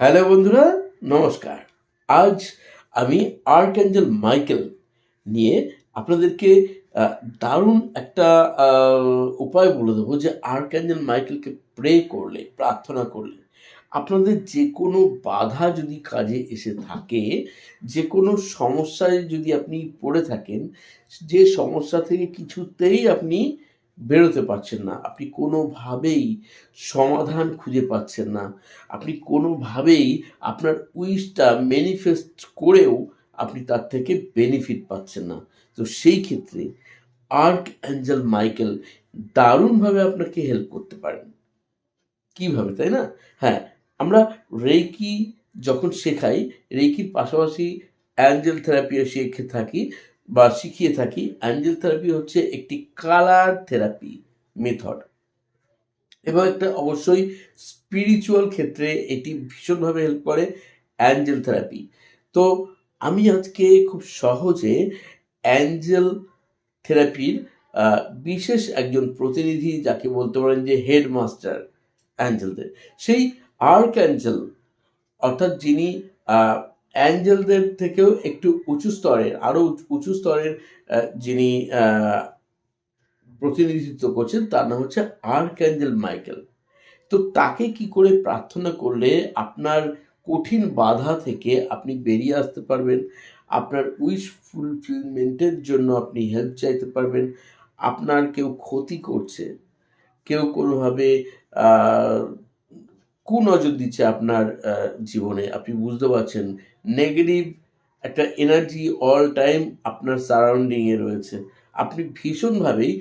Hello বন্ধুরা, নমস্কার। আজ আমি আর্ট অ্যাঞ্জেল মাইকেল নিয়ে আপনাদেরকে দারুণ একটা উপায় বলে দেবো যে আর্কঅ্যাঞ্জেল মাইকেলকে প্রে করলে, প্রার্থনা করলে। আপনাদের যে কোনো বাধা যদি কাজে এসে থাকে, যে কোনো সমস্যায় যদি আপনি পড়ে থাকেন, যে সমস্যা থেকে কিছুতেই আপনি বেরোতে পারছেন না। আপনি কোনোভাবেই সমাধান খুঁজে পাচ্ছেন না। আপনি কোনোভাবেই আপনার উইশটা ম্যানিফেস্ট করেও আপনি তার থেকে বেনিফিট পাচ্ছেন না। তো সেই ক্ষেত্রে আর্ক অ্যাঞ্জেল মাইকেল দারুণভাবে আপনাকে হেল্প করতে পারেন। কীভাবে, তাই না? হ্যাঁ আমরা রেকি যখন শেখাই রেকির পাশাপাশি অ্যাঞ্জেল থেরাপিও শিখে থাকি। বা শিখিয়ে থাকি, অ্যাঞ্জেল থেরাপি হচ্ছে একটি কালার থেরাপি মেথড। এবং একটা অবশ্যই স্পিরিচুয়াল ক্ষেত্রে এটি ভীষণভাবে হেল্প করে অ্যাঞ্জেল থেরাপি। তো আমি আজকে খুব সহজে অ্যাঞ্জেল থেরাপির বিশেষ একজন প্রতিনিধি যাকে বলতে পারেন যে হেডমাস্টার অ্যাঞ্জেলদের, সেই আর্ক অ্যাঞ্জেল, অর্থাৎ যিনি অ্যাঞ্জেলদের থেকেও একটু উঁচু স্তরের আরও উঁচু স্তরের যিনি প্রতিনিধিত্ব করছেন, তার নাম হচ্ছে আর্ক অ্যাঞ্জেল মাইকেল। তো তাকে কি করে প্রার্থনা করলে আপনার কঠিন বাধা থেকে আপনি বেরিয়ে আসতে পারবেন? আপনার উইশ ফুলফিলমেন্টের জন্য আপনি হেল্প চাইতে পারবেন। আপনার কেউ ক্ষতি করছে, কেউ কোনোভাবে কুনজর দিচ্ছে আপনার জীবনে। আপনি বুঝতে পারছেন নেগেটিভ একটা এনার্জি অল টাইম আপনার সারাউন্ডিংয়ে রয়েছে। আপনি ভীষণভাবেই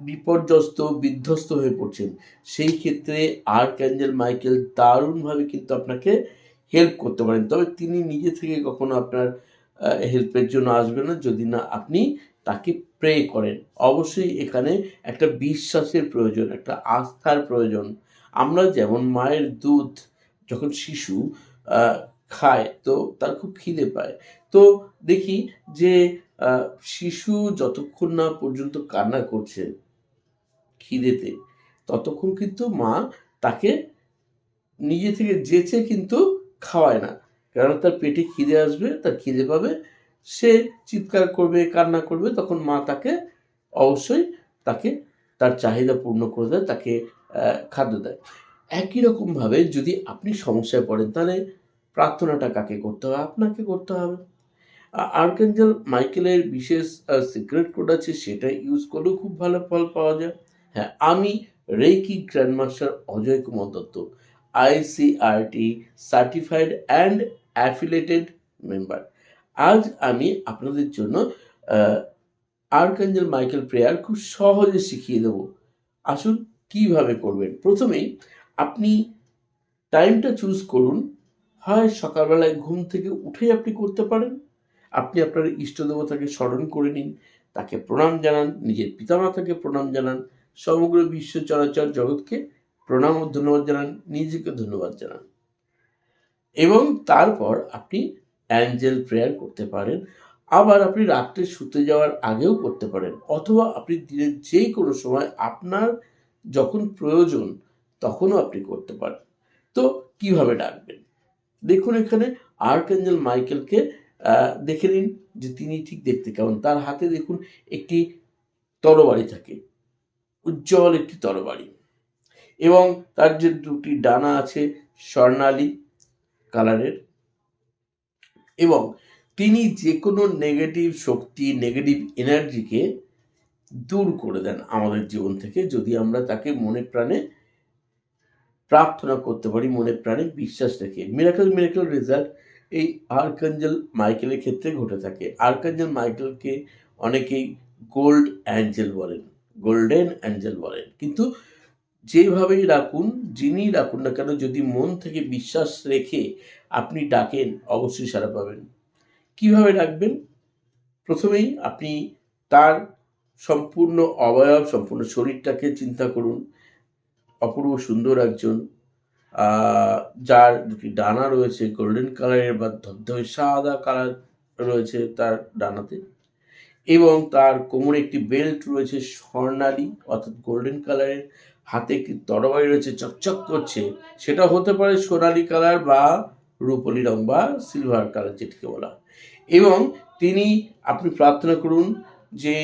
বিপর্যস্ত, বিধ্বস্ত হয়ে পড়ছেন। সেই ক্ষেত্রে আর্ক অ্যাঞ্জেল মাইকেল দারুণভাবে কিন্তু আপনাকে হেল্প করতে পারেন। তবে তিনি নিজে থেকে কখনো আপনার হেল্পের জন্য আসবেন না। যদি না, আপনি তাকে প্রে করেন। অবশ্যই এখানে একটা বিশ্বাসের প্রয়োজন, একটা আস্থার প্রয়োজন। আমরা যেমন মায়ের দুধ, যখন শিশু খায়, তো তার খুব খিদে পায়। তো দেখি যে শিশু যতক্ষণ না পর্যন্ত কান্না করছে খিদেতে, ততক্ষণ কিন্তু মা তাকে নিজে থেকে যেচে কিন্তু খাওয়ায় না। কারণ তার পেটে খিদে আসবে, তার খিদে পাবে, সে চিৎকার করবে, কান্না করবে, তখন মা তাকে অবশ্যই তাকে তার চাহিদা পূর্ণ করে দেয়, তাকে খাদ্য দেয়। একই রকমভাবে যদি আপনি সমস্যায় পড়েন, তাহলে প্রার্থনাটা কাকে করতে হবে আপনাকে করতে হবে। আর্কেঞ্জেল মাইকেলের বিশেষ সিক্রেট কোড আছে, সেটা ইউজ করলেও খুব ভালো ফল পাওয়া যায়। হ্যাঁ আমি reiki grandmaster Ajay Kumar Dutta ICRT certified and affiliated member. আজ আমি আপনাদের জন্য আর্কেঞ্জেল মাইকেল প্রেয়ার খুব সহজে শিখিয়ে দেবো। আসুন, কীভাবে করবেন? প্রথমেই আপনি টাইমটা চুজ করুন হয় সকালবেলায় ঘুম থেকে উঠেই আপনি করতে পারেন। আপনি আপনার ইষ্ট দেবতাকে স্মরণ করে নিন, তাকে প্রণাম জানান, নিজের পিতামাতাকে প্রণাম জানান, সমগ্র বিশ্ব চরাচর জগৎকে প্রণাম ও ধন্যবাদ জানান, নিজেকে ধন্যবাদ জানান। এবং তারপর আপনি অ্যাঞ্জেল প্রেয়ার করতে পারেন, আবার আপনি রাত্রে শুতে যাওয়ার আগেও করতে পারেন, অথবা আপনি দিনের যে কোনো সময় আপনার যখন প্রয়োজন তখনও আপনি করতে পারেন। তো কীভাবে ডাকবেন? দেখুন এখানে আর্কএঞ্জেল মাইকেলকে দেখে নিন যে তিনি ঠিক দেখতে কেমন। তার হাতে দেখুন একটি তরবারি থাকে, উজ্জ্বল একটি তরবারি। এবং তার যে দুটি ডানা আছে স্বর্ণালী কালারের, এবং তিনি যে কোনো নেগেটিভ শক্তি নেগেটিভ এনার্জিকে দূর করে দেন আমাদের জীবন থেকে, যদি আমরা তাকে মনে প্রাণে প্রার্থনা করতে পারি, মনে প্রাণে বিশ্বাস রেখে। মিরাকেল মিরাকেল রেজাল্ট এই আর্কাঞ্জেল মাইকেলের ক্ষেত্রে ঘটে থাকে। আর্কাঞ্জেল মাইকেলকে অনেকেই গোল্ড অ্যাঞ্জেল বলেন গোল্ডেন অ্যাঞ্জেল বলেন। কিন্তু যেভাবেই রাখুন যিনি রাখুন না কেন, যদি মন থেকে বিশ্বাস রেখে আপনি ডাকেন, অবশ্যই সারা পাবেন। কীভাবে ডাকবেন? প্রথমেই আপনি তার সম্পূর্ণ অবয়ব, সম্পূর্ণ শরীরটাকে চিন্তা করুন। অপূর্ব সুন্দর একজন যার দুটি ডানা রয়েছে গোল্ডেন কালারের বা ধবধবে সাদা কালার রয়েছে তার ডানাতে। এবং তার কোমরে একটি বেল্ট রয়েছে স্বর্ণালী, অর্থাৎ গোল্ডেন কালারের হাতে একটি তরবারি রয়েছে, চকচক করছে। সেটা হতে পারে সোনালী কালার বা রূপলি রং বা সিলভার কালার যেটিকে বলা এবং তিনি, আপনি প্রার্থনা করুন যে,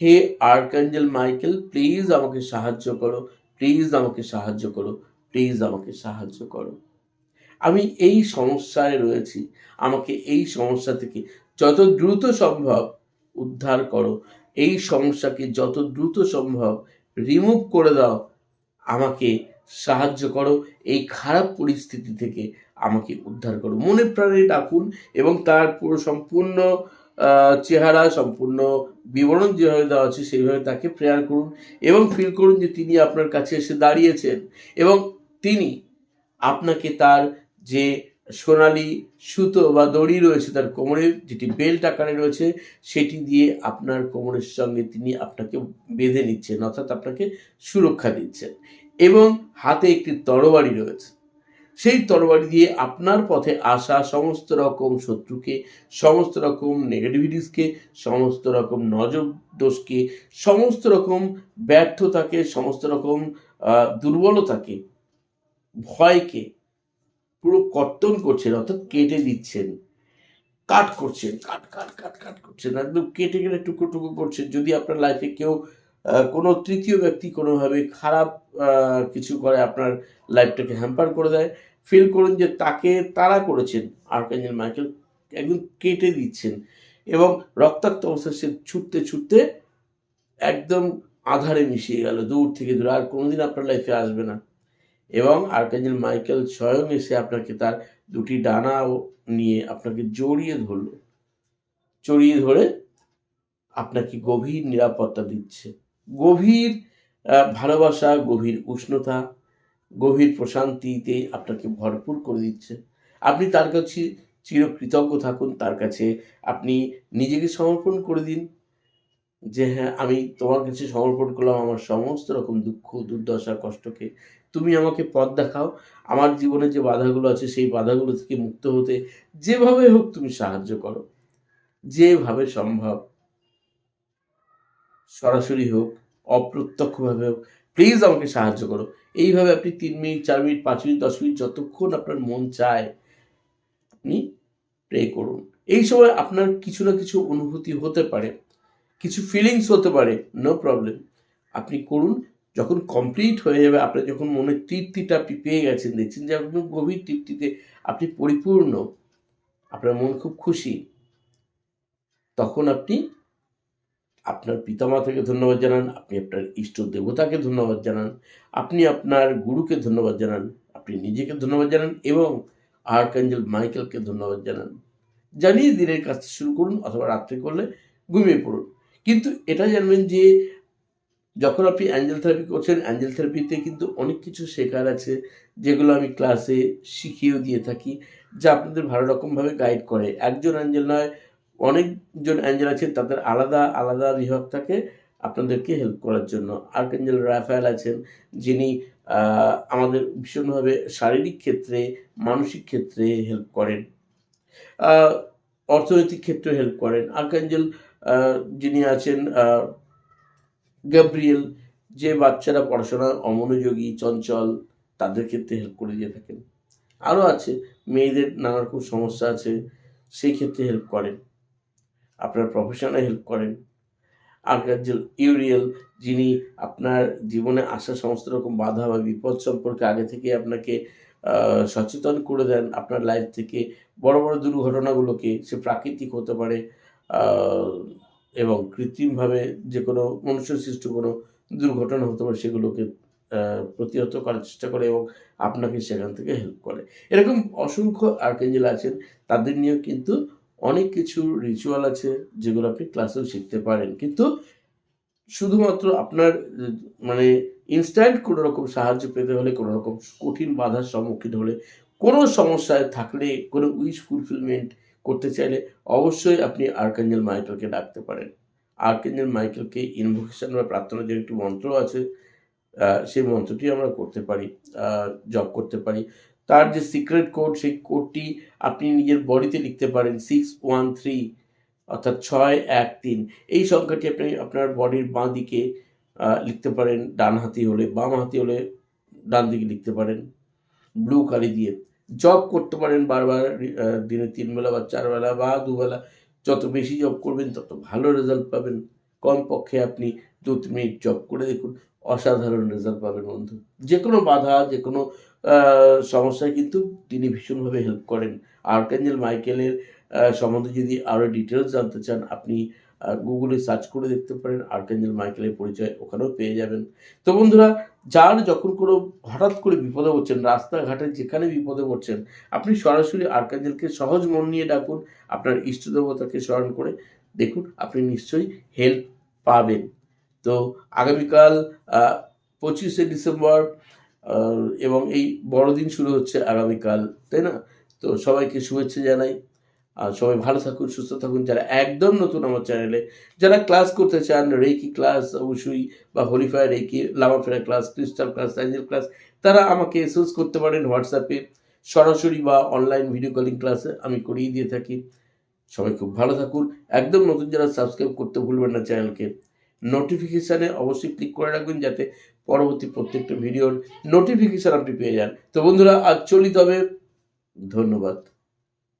হে আর্কাঞ্জেল মাইকেল প্লিজ আমাকে সাহায্য করো। প্লিজ আমাকে সাহায্য করো, প্লিজ আমাকে সাহায্য করো। আমি এই সমস্যায় রয়েছি, আমাকে এই সমস্যা থেকে যত দ্রুত সম্ভব উদ্ধার করো। এই সমস্যাকে যত দ্রুত সম্ভব রিমুভ করে দাও, আমাকে সাহায্য করো। এই খারাপ পরিস্থিতি থেকে আমাকে উদ্ধার করো। মনে প্রাণে ডাকুন এবং তার পুরো সম্পূর্ণ চেহারা সম্পূর্ণ বিবরণ যেভাবে দেওয়া আছে সেইভাবে তাকে প্রেয়ার করুন এবং ফিল করুন যে তিনি আপনার কাছে এসে দাঁড়িয়েছেন এবং তিনি আপনাকে তার যে সোনালি সুতো বা দড়ি রয়েছে তার কোমরে, যেটি বেল্ট আকারে রয়েছে, সেটি দিয়ে আপনার কোমরের সঙ্গে তিনি আপনাকে বেঁধে নিচ্ছেন, অর্থাৎ আপনাকে সুরক্ষা দিচ্ছেন। এবং হাতে একটি তরবারি রয়েছে। সেই তরবারি দিয়ে আপনার পথে আসা সমস্ত রকম শত্রুকে, সমস্ত রকম নেগেটিভিটিসকে সমস্ত রকম নজর দোষকে, সমস্ত রকম ব্যর্থতাকে, সমস্ত রকম দুর্বলতাকে, ভয়কে পুরো কর্তন করছেন, অর্থাৎ কেটে দিচ্ছেন। কাট করছেন, কাট কাট কাট কাট করছেন, একদম কেটে কেটে টুকরো টুকরো করছেন। যদি আপনার লাইফে কেউ কোনো তৃতীয় ব্যক্তি কোনোভাবে খারাপ কিছু করে, আপনার লাইফটাকে হ্যাম্পার করে দেয় ফিল করুন যে তাকে তারা করেছেন আর্কাঞ্জেল মাইকেল একদম কেটে দিচ্ছেন এবং রক্তাক্ত অবস্থায় সে ছুটতে ছুটতে একদম আধারে মিশিয়ে গেল, দূর থেকে দূরে, আর কোনোদিন আপনার লাইফে আসবে না। এবং আর্কাঞ্জেল মাইকেল স্বয়ং এসে আপনাকে তার দুটি ডানা নিয়ে আপনাকে জড়িয়ে ধরলো। জড়িয়ে ধরে আপনাকে গভীর নিরাপত্তা দিচ্ছে। গভীর ভালোবাসা, গভীর উষ্ণতা গভীর প্রশান্তিতে আপনাকে ভরপুর করে দিচ্ছে। আপনি তার কাছে চিরকৃতজ্ঞ থাকুন, তার কাছে আপনি নিজেকে সমর্পণ করে দিন। যে হ্যাঁ আমি তোমার কাছে সমর্পণ করলাম আমার সমস্ত রকম দুঃখ, দুর্দশা, কষ্টকে। তুমি আমাকে পথ দেখাও। আমার জীবনে যে বাধাগুলো আছে, সেই বাধাগুলো থেকে মুক্ত হতে যেভাবে হোক তুমি সাহায্য করো। যেভাবে সম্ভব, সরাসরি হোক, অপ্রত্যক্ষভাবে হোক প্লিজ আমাকে সাহায্য করো। এইভাবে আপনি তিন মিনিট, চার মিনিট, পাঁচ মিনিট, দশ মিনিট যতক্ষণ আপনার মন চায়, আপনি প্রে করুন। এই সময় আপনার কিছু না কিছু অনুভূতি হতে পারে, কিছু ফিলিংস হতে পারে নো প্রবলেম আপনি করুন, যখন কমপ্লিট হয়ে যাবে, আপনার যখন মনে তৃপ্তিটা আপনি পেয়ে গেছেন, দেখছেন যে আপনি গভীর তৃপ্তিতে আপনি পরিপূর্ণ, আপনার মন খুব খুশি, তখন আপনি আপনার পিতামাতাকে ধন্যবাদ জানান, আপনি আপনার ইষ্ট দেবতাকে ধন্যবাদ জানান, আপনি আপনার গুরুকে ধন্যবাদ জানান, আপনি নিজেকে ধন্যবাদ জানান এবং আর্কাঞ্জেল মাইকেলকে ধন্যবাদ জানান। জানিয়ে দিনের কাজটা শুরু করুন অথবা রাত্রে করলে ঘুমিয়ে পড়ুন। কিন্তু এটা জানবেন যে যখন আপনি অ্যাঞ্জেল থেরাপি করছেন, অ্যাঞ্জেল থেরাপিতে কিন্তু অনেক কিছু শেখার আছে যেগুলো আমি ক্লাসে শিখিয়েও দিয়ে থাকি, যা আপনাদের ভালো রকমভাবে গাইড করে। একজন অ্যাঞ্জেল নয় অনেকজন অ্যাঞ্জেল আছে, তাদের আলাদা আলাদা বিভাগ থাকে আপনাদেরকে হেল্প করার জন্য। আর্কাঞ্জেল রাফায়েল আছেন, যিনি আমাদের ভীষণভাবে শারীরিক ক্ষেত্রে, মানসিক ক্ষেত্রে হেল্প করেন অর্থনৈতিক ক্ষেত্রে হেল্প করেন। আর্কাঞ্জেল যিনি আছেন গ্যাব্রিয়েল যে বাচ্চারা পড়াশোনা অমনোযোগী, চঞ্চল, তাদের ক্ষেত্রে হেল্প করে দিয়ে থাকেন। আরও আছে, মেয়েদের নানা রকম সমস্যা আছে, সেই ক্ষেত্রে হেল্প করেন। আপনার প্রফেশনে হেল্প করেন। আর্কাঞ্জেল ইউরিয়েল, যিনি আপনার জীবনে আসা সমস্ত রকম বাধা বা বিপদ সম্পর্কে আগে থেকে আপনাকে সচেতন করে দেন আপনার লাইফ থেকে। বড় বড় দুর্ঘটনাগুলোকে সে প্রাকৃতিক হতে পারে এবং কৃত্রিমভাবে যে কোনো মনুষ্য সৃষ্ট কোনো দুর্ঘটনা হতে পারে, সেগুলোকে প্রতিহত করার চেষ্টা করে এবং আপনাকে সেখান থেকে হেল্প করে। এরকম অসংখ্য আর্কেঞ্জেল আছেন, তাদের নিয়েও কিন্তু অনেক কিছু রিচুয়াল আছে যেগুলো আপনি ক্লাসেও শিখতে পারেন। কিন্তু শুধুমাত্র আপনার মানে ইনস্ট্যান্ট কোনো রকম সাহায্য পেতে হলে, কোনো রকম কঠিন বাধার সম্মুখীন হলে, কোনো সমস্যায় থাকলে, কোনো উইশ ফুলফিলমেন্ট করতে চাইলে অবশ্যই আপনি আর্কেঞ্জেল মাইকেলকে ডাকতে পারেন। আর্কেঞ্জেল মাইকেলকে ইনভোকেশন বা প্রার্থনার যে একটি মন্ত্র আছে সেই মন্ত্রটি আমরা করতে পারি জব করতে পারি। তার যে সিক্রেট কোড সেই কোডটি আপনি নিজের বডিতে লিখতে পারেন সিক্স ওয়ান থ্রি অর্থাৎ ছয়, এক, তিন। এই সংখ্যাটি আপনি আপনার বডির বাঁ দিকে লিখতে পারেন, ডান হাতি হলে বাম হাতি হলে ডান দিকে লিখতে পারেন ব্লু কালি দিয়ে। জব করতে পারেন বারবার দিনে তিনবেলা বা চারবেলা বা দুবেলা। যত বেশি জব করবেন, তত ভালো রেজাল্ট পাবেন। কমপক্ষে আপনি দু, তিন মিনিট জব করে দেখুন। অসাধারণ রেজাল্ট পাবেন বন্ধু। যে কোনো বাধা যে কোনো সমস্যায় কিন্তু তিনি ভীষণভাবে হেল্প করেন। আর্কাঞ্জেল মাইকেলের সম্বন্ধে যদি আরও ডিটেলস জানতে চান, আপনি গুগলে সার্চ করে দেখতে পারেন আর্কাঞ্জেল মাইকেলের পরিচয় ওখানেও পেয়ে যাবেন। তো বন্ধুরা, যার যখন কোনো হঠাৎ করে বিপদে পড়ছেন, রাস্তাঘাটে যেখানে বিপদে পড়ছেন, আপনি সরাসরি আর্কাঞ্জেলকে সহজ মন নিয়ে ডাকুন, আপনার ইষ্ট দেবতাকে স্মরণ করে দেখুন, আপনি নিশ্চয়ই হেল্প পাবেন। তো আগামীকাল পঁচিশে ডিসেম্বর এবং এই বড়দিন শুরু হচ্ছে আগামীকাল, তাই না? তো সবাইকে শুভেচ্ছা জানাই, আর সবাই ভালো থাকুন, সুস্থ থাকুন। যারা একদম নতুন আমার চ্যানেলে, যারা ক্লাস করতে চান রেকি ক্লাস অবশ্যই, বা holy fire reiki লামাফেরা class, crystal class, angel class, তারা আমাকে এসএস করতে পারেন হোয়াটসঅ্যাপে। সরাসরি বা অনলাইন ভিডিও কলিং ক্লাসে আমি করিয়ে দিয়ে থাকি। সবাই খুব ভালো থাকুন। একদম নতুন যারা সাবস্ক্রাইব করতে ভুলবেন না চ্যানেলকে। নোটিফিকেশানে অবশ্যই ক্লিক করে রাখবেন যাতে পরবর্তী প্রত্যেকটা ভিডিওর নোটিফিকেশান আপনি পেয়ে যান। তো বন্ধুরা আজ চলি তবে ধন্যবাদ।